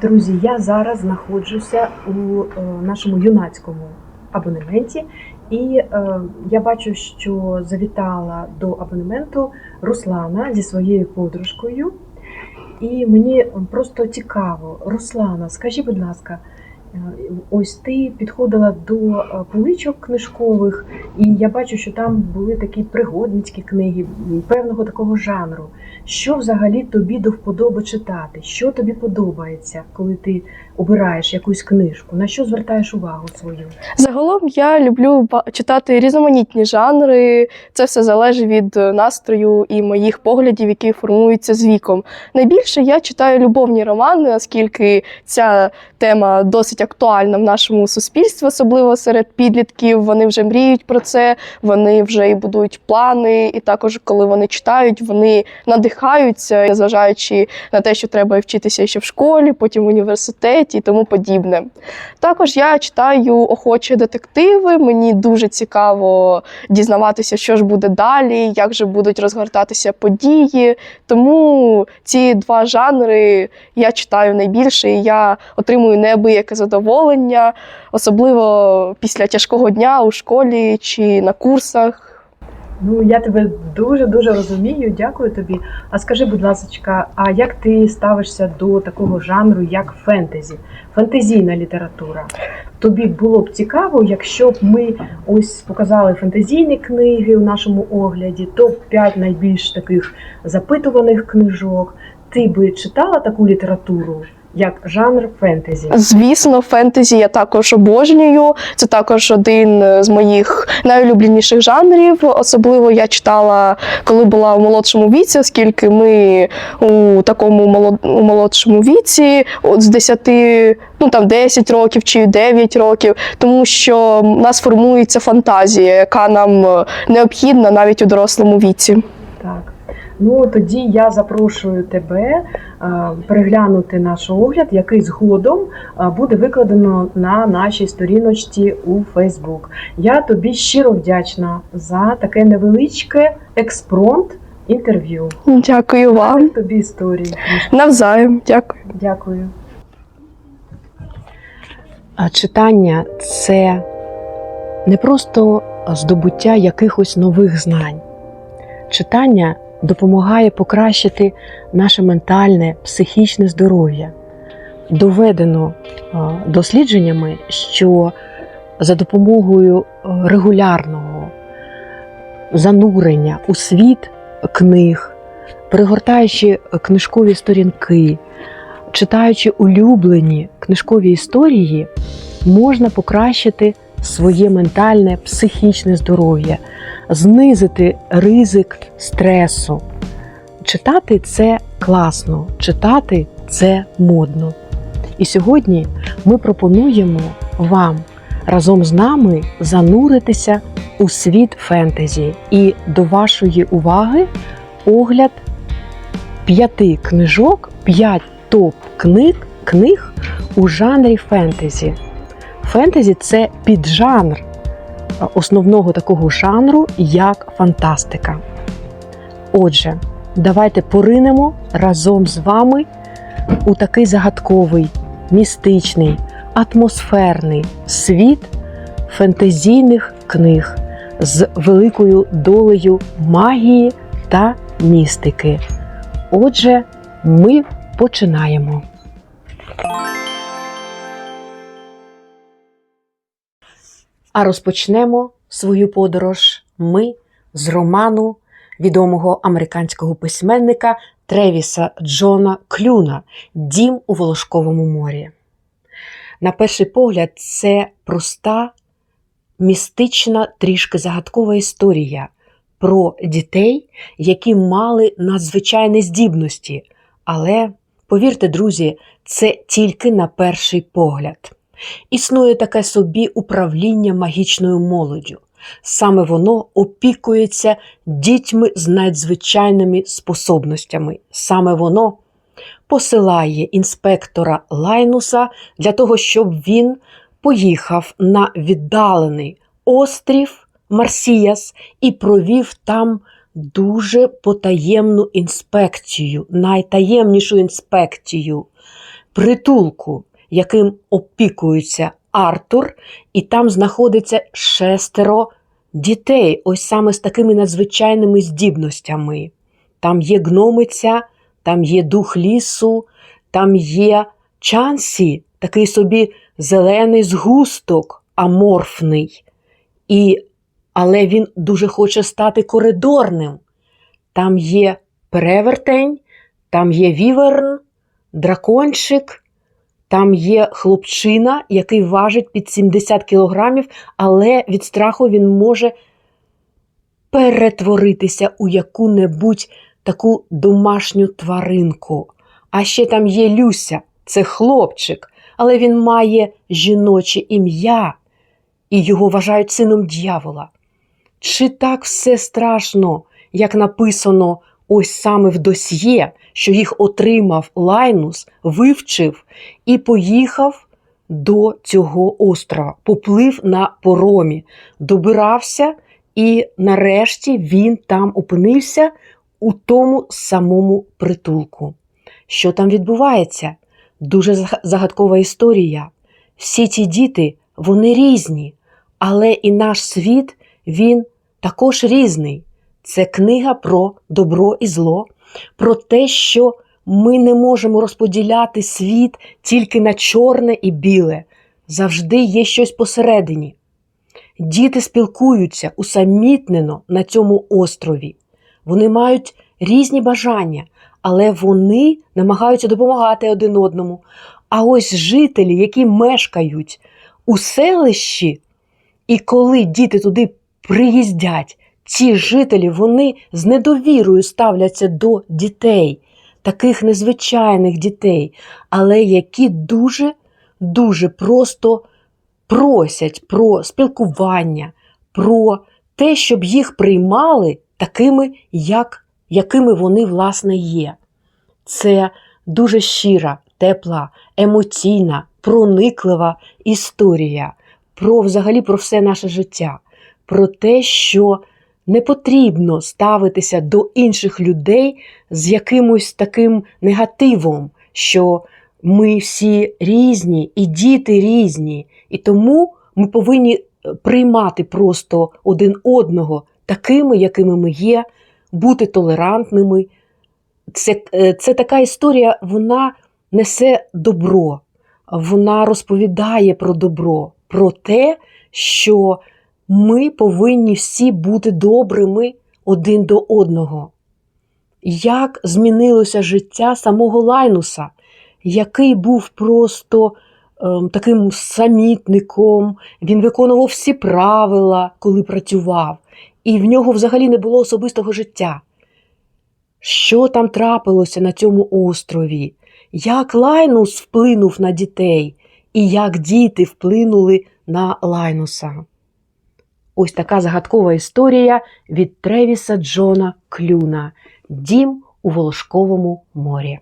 Друзі, я зараз знаходжуся у е, нашому юнацькому абонементі, і е, я бачу, що завітала до абонементу Руслана зі своєю подружкою. І мені просто цікаво, Руслана, скажи, будь ласка, ось ти підходила до е, поличок книжкових, і я бачу, що там були такі пригодницькі книги певного такого жанру. Що взагалі тобі до вподоби читати? Що тобі подобається, коли ти обираєш якусь книжку? На що звертаєш увагу свою? Загалом я люблю читати різноманітні жанри. Це все залежить від е, настрою і моїх поглядів, які формуються з віком. Найбільше я читаю любовні романи, оскільки ця тема досить актуальна в нашому суспільстві, особливо серед підлітків. Вони вже мріють про це, вони вже і будують плани. І також, коли вони читають, вони надихаються, незважаючи на те, що треба вчитися ще в школі, потім в університеті і тому подібне. Також я читаю охочі детективи. Мені дуже цікаво дізнаватися, що ж буде далі, як же будуть розгортатися події. Тому ці два жанри я читаю найбільше, і я отримую неабияке задоволення, особливо після тяжкого дня у школі чи на курсах. Ну я тебе дуже дуже розумію. Дякую тобі. А скажи, будь ласка, а як ти ставишся до такого жанру, як фентезі, фентезійна література? Тобі було б цікаво, якщо б ми ось показали фентезійні книги у нашому огляді, топ 5 найбільш таких запитуваних книжок. Ти би читала таку літературу, як жанр фентезі? Звісно, фентезі я також обожнюю. Це також один з моїх найулюбленіших жанрів. Особливо я читала, коли була у молодшому віці, оскільки ми у такому молод- у молодшому віці, от з 10, ну там 10 років чи 9 років, тому що в нас формується фантазія, яка нам е, необхідна навіть у дорослому віці. Так. Ну тоді я запрошую тебе е, переглянути наш огляд, який згодом е, буде викладено на нашій сторіночці у Facebook. Я тобі щиро вдячна за таке невеличке експромт інтерв'ю. Дякую вам. Тобі історії. Навзаєм. Дякую. Дякую. Читання це не просто здобуття якихось нових знань. Читання допомагає покращити наше ментальне, психічне здоров'я. Доведено е, дослідженнями, що за допомогою е, регулярного занурення у світ книг, перегортаючи книжкові сторінки, читаючи улюблені книжкові історії, можна покращити своє ментальне, психічне здоров'я, знизити ризик стресу. Читати це класно, читати це модно. І сьогодні ми пропонуємо вам разом з нами зануритися у світ фентезі. І до вашої уваги огляд п'яти книжок, п'ять топ книг, книг у жанрі фентезі. Фентезі це піджанр основного такого жанру, як фантастика. Отже, давайте поринемо разом з вами у такий загадковий, містичний, атмосферний світ фентезійних книг з великою долею магії та містики. Отже, ми починаємо. А розпочнемо свою подорож ми з роману відомого американського письменника Тревіса Джона Клюна Дім у Волошковому морі. На перший погляд, це проста, містична, трішки загадкова історія про дітей, які мали надзвичайні здібності. Але, повірте, друзі, це тільки на перший погляд. Існує таке собі управління магічною молоддю. Саме воно опікується дітьми з надзвичайними способностями. Саме воно посилає інспектора Лайнуса для того, щоб він поїхав на віддалений острів Марсіяс і провів там дуже потаємну інспекцію, найтаємнішу інспекцію притулку, яким опікується Артур, і там знаходиться шестеро дітей, ось саме з такими надзвичайними здібностями. Там є гномиця, там є дух лісу, там є чансі, такий собі зелений згусток, аморфний. І, але він дуже хоче стати коридорним. Там є перевертень, там є віверн, дракончик, там є хлопчина, який важить під 70 кілограмів, але від страху він може перетворитися у яку-небудь таку домашню тваринку. А ще там є Люся, це хлопчик, але він має жіноче ім'я, і його вважають сином дьявола. Чи так все страшно, як написано ось саме в досьє, що їх отримав Лайнус, вивчив і поїхав до цього острова, поплив на поромі, добирався, і нарешті він там опинився у тому самому притулку. Що там відбувається? Дуже загадкова історія. Всі ці діти, вони різні, але і наш світ, він також різний. Це книга про добро і зло, про те, що ми не можемо розподіляти світ тільки на чорне і біле. Завжди є щось посередині. Діти спілкуються усамітнено на цьому острові. Вони мають різні бажання, але вони намагаються допомагати один одному. А ось жителі, які мешкають у селищі, і коли діти туди приїздять, ці жителі вони з недовірою ставляться до дітей, таких незвичайних дітей, але які дуже, дуже просто просять про спілкування, про те, щоб їх приймали такими, як, якими вони власне є. Це дуже щира, тепла, емоційна, прониклива історія про взагалі про все наше життя, про те, що не потрібно ставитися до інших людей з якимось таким негативом, що ми всі різні, і діти різні, і тому ми повинні е, приймати просто один одного такими, якими ми є, бути толерантними. Це, е, це така історія, вона несе добро, вона розповідає про добро, про те, що ми повинні всі бути добрими один до одного. Як змінилося життя самого Лайнуса, який був просто ем, таким самітником, він виконував всі правила, коли працював, і в нього взагалі не було особистого життя. Що там трапилося на цьому острові? Як Лайнус вплинув на дітей, і як діти вплинули на Лайнуса? Ось така загадкова історія від Тревіса Джона Клюна Дім у Волошковому морі.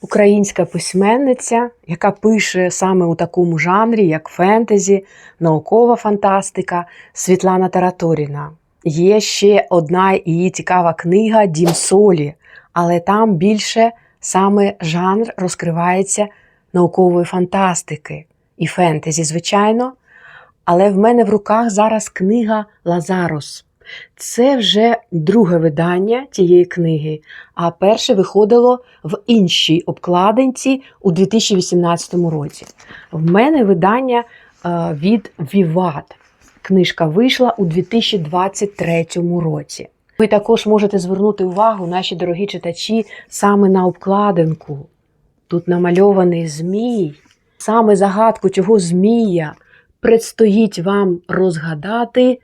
Українська письменниця, яка пише саме у такому жанрі, як фентезі, наукова фантастика Світлана Тараторіна. Є ще одна її цікава книга Дім солі, але там більше саме жанр розкривається наукової фантастики і фентезі, звичайно. Але в мене в руках зараз книга Лазарос. Це вже друге видання тієї книги, а перше виходило в іншій обкладинці у 2018 році. В мене видання е, від Віват. Книжка вийшла у 2023 році. Ви також можете звернути увагу, наші дорогі читачі, саме на обкладинку. Тут намальований змій. Саме загадку цього змія предстоїть вам розгадати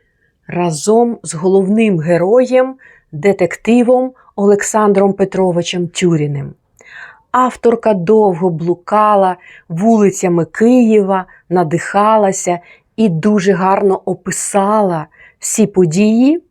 разом з головним героєм, детективом Олександром Петровичем Тюріним. Авторка довго блукала вулицями Києва, надихалася і дуже гарно описала всі події,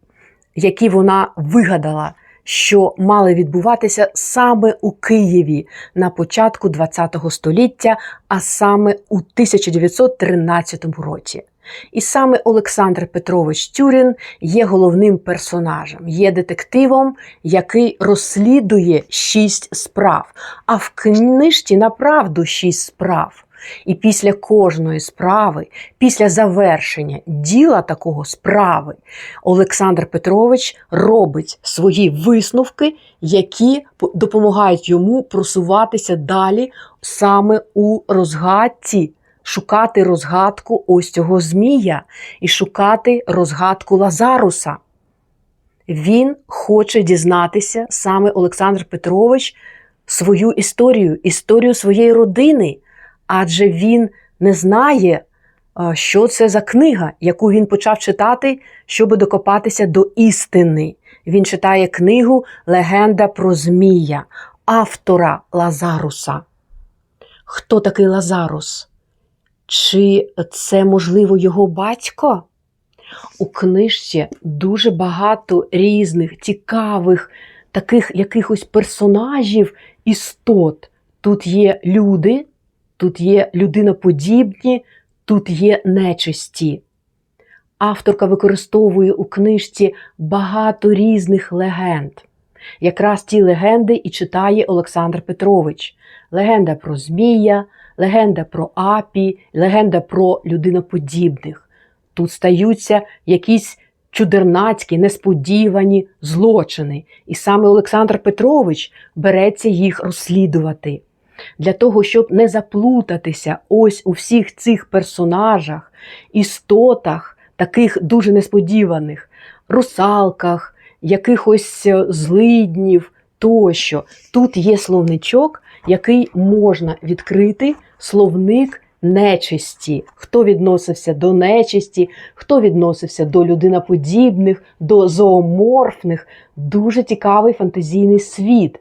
які вона вигадала, що мали відбуватися саме у Києві на початку ХХ століття, а саме у 1913 році. І саме Олександр Петрович Тюрін є головним персонажем, є детективом, який розслідує шість справ. А в книжці направду шість справ. І після кожної справи, після завершення діла такого справи, Олександр Петрович робить свої висновки, які допомагають йому просуватися далі саме у розгадці, шукати розгадку ось цього змія і шукати розгадку Лазаруса. Він хоче дізнатися саме Олександр Петрович свою історію, історію своєї родини, адже він не знає, що це за книга, яку він почав читати, щоб докопатися до істини. Він читає книгу Легенда про Змія автора Лазаруса. Хто такий Лазарус? Чи це, можливо, його батько? У книжці дуже багато різних цікавих таких якихось персонажів, істот. Тут є люди, тут є людиноподібні, тут є нечисті. Авторка використовує у книжці багато різних легенд. Якраз ті легенди і читає Олександр Петрович. Легенда про Змія, легенда про Апі, легенда про людиноподібних. Тут стаються якісь чудернацькі, несподівані злочини. І саме Олександр Петрович береться їх розслідувати. Для того, щоб не заплутатися ось у всіх цих персонажах, істотах, таких дуже несподіваних, русалках, якихось е, злиднів тощо. Тут є словничок, який можна відкрити, словник нечисті. Хто відносився до нечисті, хто відносився до людиноподібних, до зооморфних. Дуже цікавий фантазійний світ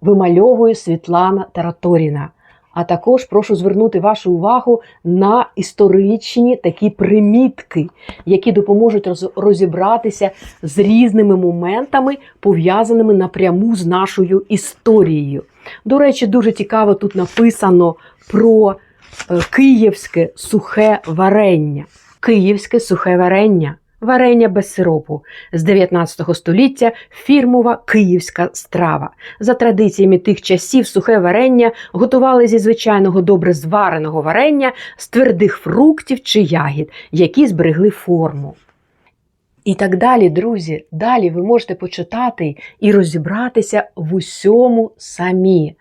вимальовує Світлана Тараторіна. А також прошу звернути вашу увагу на історичні такі примітки, які допоможуть розібратися з різними моментами, пов'язаними напряму з нашою історією. До речі, дуже цікаво тут написано про е, київське сухе варення. Київське сухе варення. Варення без сиропу з 19 століття фірмова київська страва. За традиціями тих часів сухе варення готували зі звичайного добре звареного варення з твердих фруктів чи ягід, які зберегли форму. І так далі, друзі, далі ви можете почитати і розібратися в усьому самі.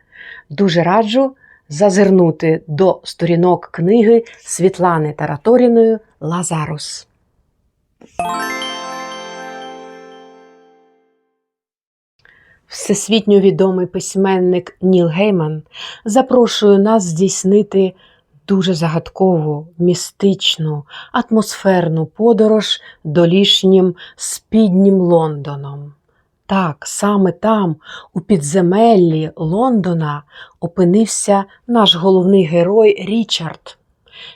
Дуже раджу зазирнути до сторінок книги Світлани Тараторіної Лазарус. Всесвітньо відомий письменник Ніл Гейман запрошує нас здійснити дуже загадкову, містичну, атмосферну подорож долішнім спіднім Лондоном. Так, саме там, у підземеллі Лондона, опинився наш головний герой Річард,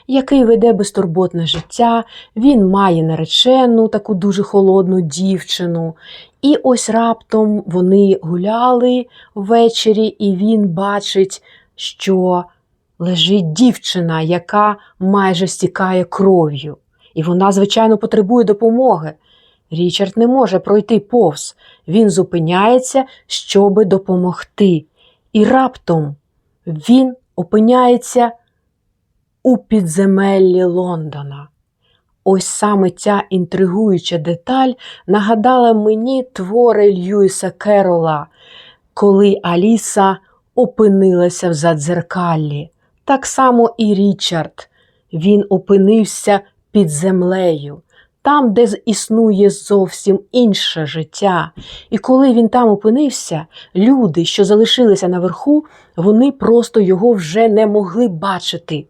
який веде безтурботне життя. Він має наречену, таку дуже холодну дівчину. І ось раптом вони гуляли ввечері, і він бачить, що лежить дівчина, яка майже стікає кров'ю. І вона, звичайно, потребує допомоги. Річард не може пройти повз. Він зупиняється, щоби допомогти. І раптом він опиняється у підземеллі Лондона. Ось саме ця інтригуюча деталь нагадала мені твори Льюіса Керола, коли Аліса опинилася в задзеркаллі. Так само і Річард. Він опинився під землею, там, де існує зовсім інше життя. І коли він там опинився, люди, що залишилися наверху, вони просто його вже не могли бачити.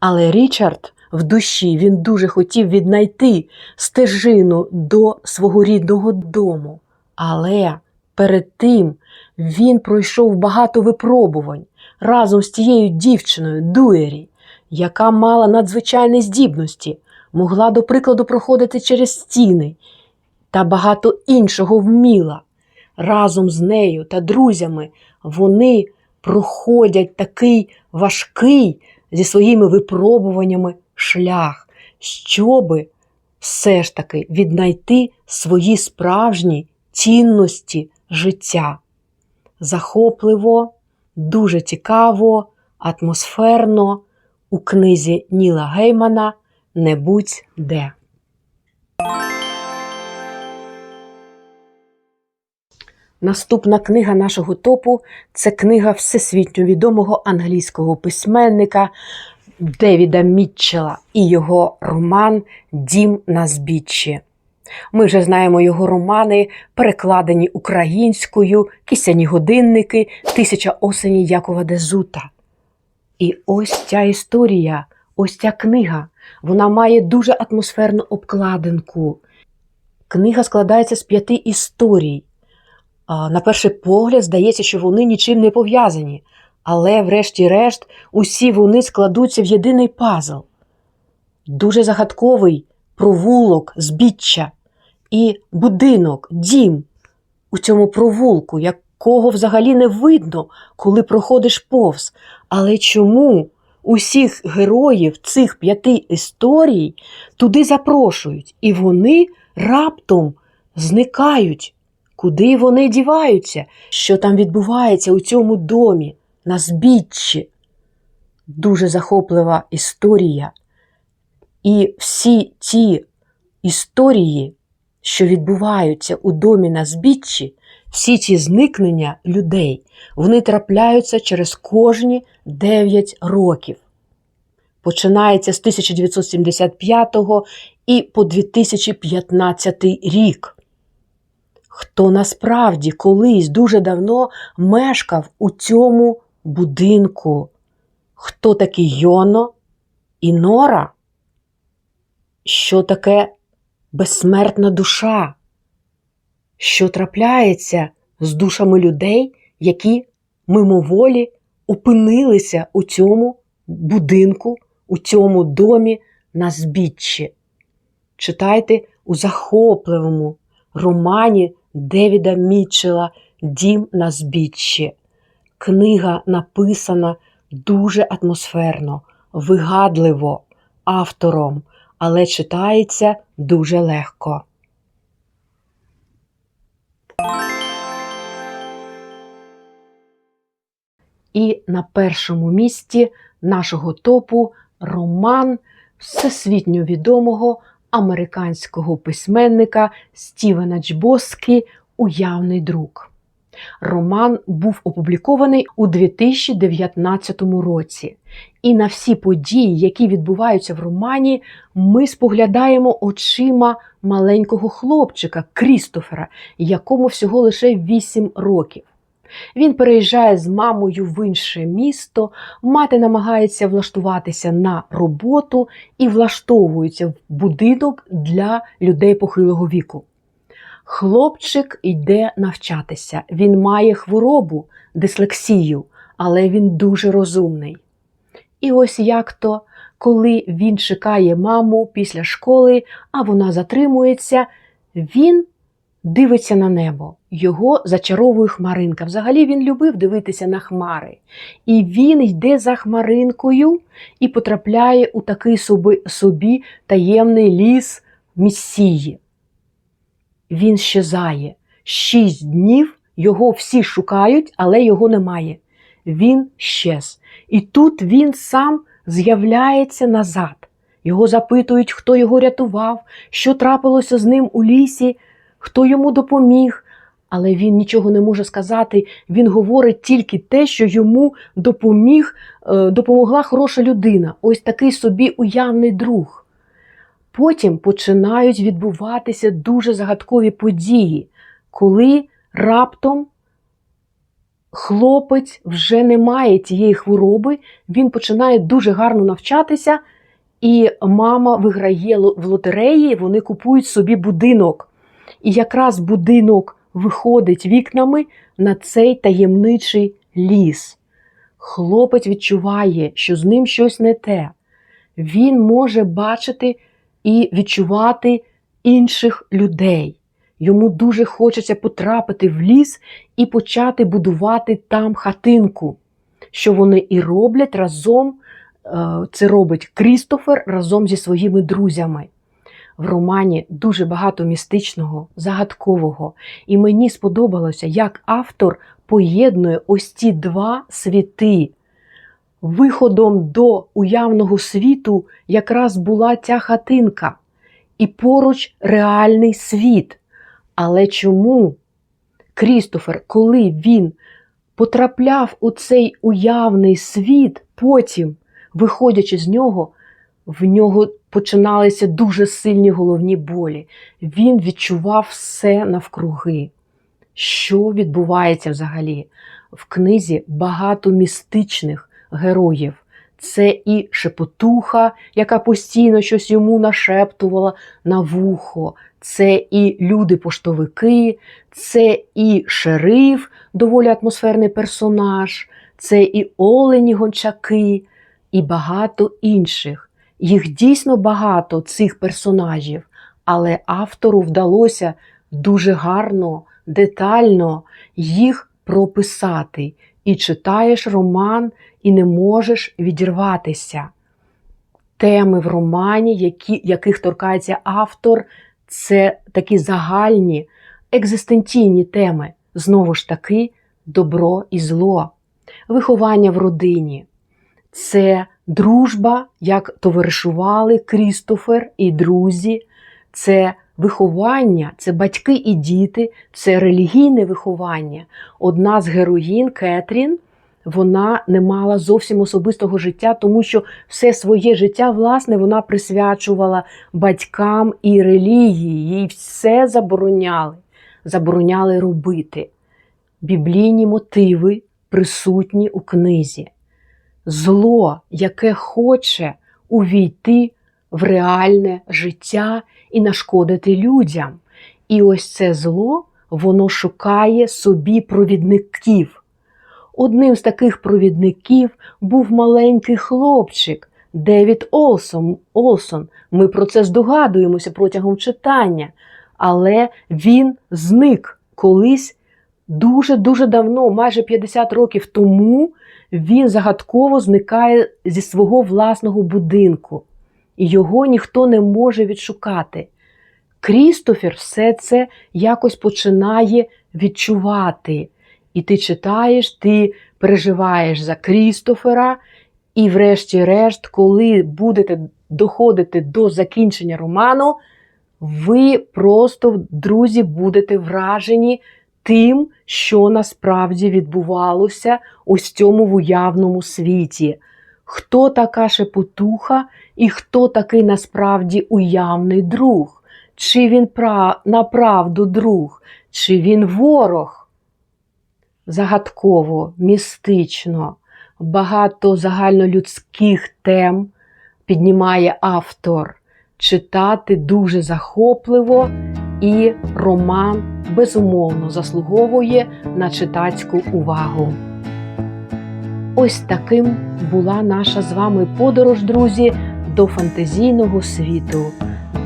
Але Річард в душі він дуже хотів віднайти стежину до свого рідного дому. Але перед тим він пройшов багато випробувань разом з тією дівчиною Дуері, яка мала надзвичайні здібності, могла, до прикладу, проходити через стіни та багато іншого вміла. Разом з нею та друзями вони проходять такий важкий зі своїми випробуваннями шлях. щоби все ж таки віднайти свої справжні цінності життя. Захопливо, дуже цікаво, атмосферно у книзі Ніла Геймана Не будь де. Наступна книга нашого топу це книга всесвітньо відомого англійського письменника Девіда Мітчела і його роман Дім на збіччі. Ми вже знаємо його романи, перекладені українською, кисяні годинники, Тисяча осені Якова Дезута. І ось ця історія, ось ця книга, вона має дуже атмосферну обкладинку. Книга складається з п'яти історій. На перший погляд здається, що вони нічим не пов'язані, але, врешті-решт, усі вони складуться в єдиний пазл. Дуже загадковий провулок, збіччя і будинок, дім у цьому провулку, якого взагалі не видно, коли проходиш повз. Але чому усіх героїв цих п'яти історій туди запрошують, і вони раптом зникають? Куди вони діваються? Що там відбувається у цьому домі, на збіччі? Дуже захоплива історія. І всі ті історії, що відбуваються у домі на збіччі, всі ці зникнення людей, вони трапляються через кожні 9 років. Починається з 1975 і по 2015 рік. Хто насправді колись дуже давно мешкав у цьому будинку? Хто такий Йоно і Нора? Що таке безсмертна душа? Що трапляється з душами людей, які мимоволі опинилися у цьому будинку, у цьому домі на збіччі? Читайте у захопливому романі Девіда Мітчела Дім на збіччі. Книга написана дуже атмосферно, вигадливо автором, але читається дуже легко. І на першому місці нашого топу роман всесвітньо відомого американського письменника Стівена Джбоскі Уявний друг. Роман був опублікований у 2019 році. І на всі події, які відбуваються в романі, ми споглядаємо очима маленького хлопчика Крістофера, якому всього лише 8 років. Він переїжджає з мамою в інше місто, мати намагається влаштуватися на роботу і влаштовується в будинок для людей похилого віку. Хлопчик йде навчатися. Він має хворобу, дислексію, але він дуже розумний. І ось як то, коли він чекає маму після школи, а вона затримується, він дивиться на небо. Його зачаровує хмаринка. Взагалі він любив дивитися на хмари. І він йде за хмаринкою і потрапляє у такий собі, собі таємний ліс місії. Він щезає. Шість днів його всі шукають, але його немає. Він щез. І тут він сам з'являється назад. Його запитують, хто його рятував, що трапилося з ним у лісі, хто йому допоміг. Але він нічого не може сказати. Він говорить тільки те, що йому допоміг, е, допомогла хороша людина. Ось такий собі уявний друг. Потім починають відбуватися дуже загадкові події, коли раптом хлопець вже не має тієї хвороби, він починає дуже гарно навчатися, і мама виграє в лотереї, вони купують собі будинок. І якраз будинок виходить вікнами на цей таємничий ліс. Хлопець відчуває, що з ним щось не те. Він може бачити і відчувати інших людей. Йому дуже хочеться потрапити в ліс і почати будувати там хатинку, що вони і роблять разом це робить Крістофер разом зі своїми друзями. В романі дуже багато містичного, загадкового, і мені сподобалося, як автор поєднує ось ці два світи. Виходом до уявного світу якраз була ця хатинка, і поруч реальний світ. Але чому Крістофер, коли він потрапляв у цей уявний світ, потім, виходячи з нього, в нього починалися дуже сильні головні болі. Він відчував все навкруги. Що відбувається взагалі? В книзі багато містичних героїв. Це і шепотуха, яка постійно щось йому нашептувала на вухо, це і люди-поштовики, це і шериф, доволі атмосферний персонаж, це і олені гончаки, і багато інших. Їх дійсно багато цих персонажів, але автору вдалося дуже гарно, детально їх прописати. І читаєш роман, і не можеш відірватися. Теми в романі, які, яких торкається автор, це такі загальні, екзистенційні теми. Знову ж таки, добро і зло, виховання в родині. Це дружба, як товаришували Крістофер і друзі, це виховання, це батьки і діти, це релігійне виховання. Одна з героїн Кетрін. Вона не мала зовсім особистого життя, тому що все своє життя, власне, вона присвячувала батькам і релігії. Їй все забороняли, забороняли робити. Біблійні мотиви присутні у книзі. Зло, яке хоче увійти в реальне життя і нашкодити людям. І ось це зло, воно шукає собі провідників. Одним з таких провідників був маленький хлопчик Девід Олсон. Олсон. Ми про це здогадуємося протягом читання, але він зник колись дуже-дуже давно, майже 50 років тому, він загадково зникає зі свого власного будинку, і його ніхто не може відшукати. Крістофер все це якось починає відчувати. І ти читаєш, ти переживаєш за Крістофера, і, врешті-решт, коли будете доходити до закінчення роману, ви просто, друзі, будете вражені тим, що насправді відбувалося ось цьому в уявному світі. Хто така шепотуха і хто такий насправді уявний друг? Чи він пра... направду друг, чи він ворог? Загадково, містично, багато загальнолюдських тем піднімає автор. Читати дуже захопливо, і роман безумовно заслуговує на читацьку увагу. Ось таким була наша з вами подорож, друзі, до фантазійного світу,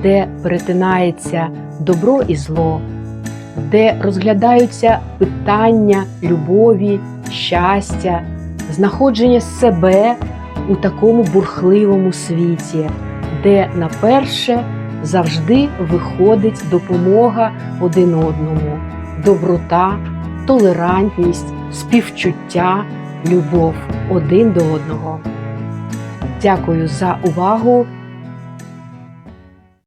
де перетинається добро і зло, де розглядаються питання любові, щастя, знаходження себе у такому бурхливому світі, де на перше завжди виходить допомога один одному, доброта, толерантність, співчуття, любов один до одного. Дякую за увагу